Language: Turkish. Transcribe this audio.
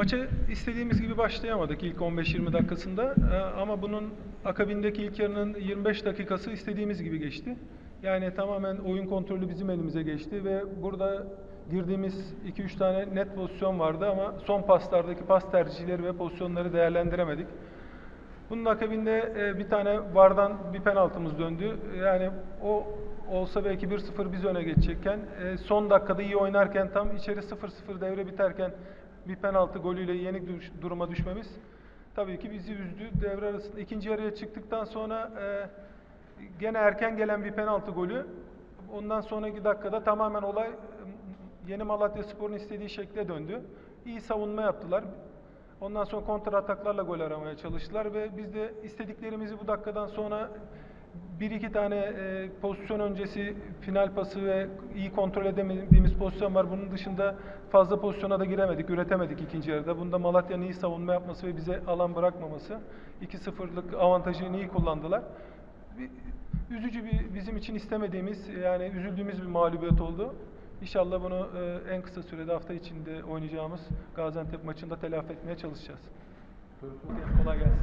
Maça istediğimiz gibi başlayamadık ilk 15-20 dakikasında Ee, ama bunun akabindeki ilk yarının 25 dakikası istediğimiz gibi geçti. Yani tamamen oyun kontrolü bizim elimize geçti ve burada girdiğimiz 2-3 tane net pozisyon vardı ama son paslardaki pas tercihleri ve pozisyonları değerlendiremedik. Bunun akabinde e, bir tane vardan bir penaltımız döndü. Yani o olsa belki 1-0 biz öne geçecekken e, son dakikada iyi oynarken tam içeri 0-0 devre biterken bir penaltı golüyle yenik düş- duruma düşmemiz tabii ki bizi üzdü. Devre arasında ikinci yarıya çıktıktan sonra e, gene erken gelen bir penaltı golü. Ondan sonraki dakikada tamamen olay e, Yeni Malatya Spor'un istediği şekle döndü. İyi savunma yaptılar. Ondan sonra kontra ataklarla gol aramaya çalıştılar ve biz de istediklerimizi bu dakikadan sonra bir iki tane e, pozisyon öncesi final pası ve iyi kontrol edemediğimiz pozisyon var. Bunun dışında fazla pozisyona da giremedik, üretemedik ikinci yarıda. Bunda Malatya'nın iyi savunma yapması ve bize alan bırakmaması. 2-0'lık avantajını iyi kullandılar. Bir, üzücü bir bizim için istemediğimiz yani üzüldüğümüz bir mağlubiyet oldu. İnşallah bunu e, en kısa sürede hafta içinde oynayacağımız Gaziantep maçında telafi etmeye çalışacağız. Kolay gelsin.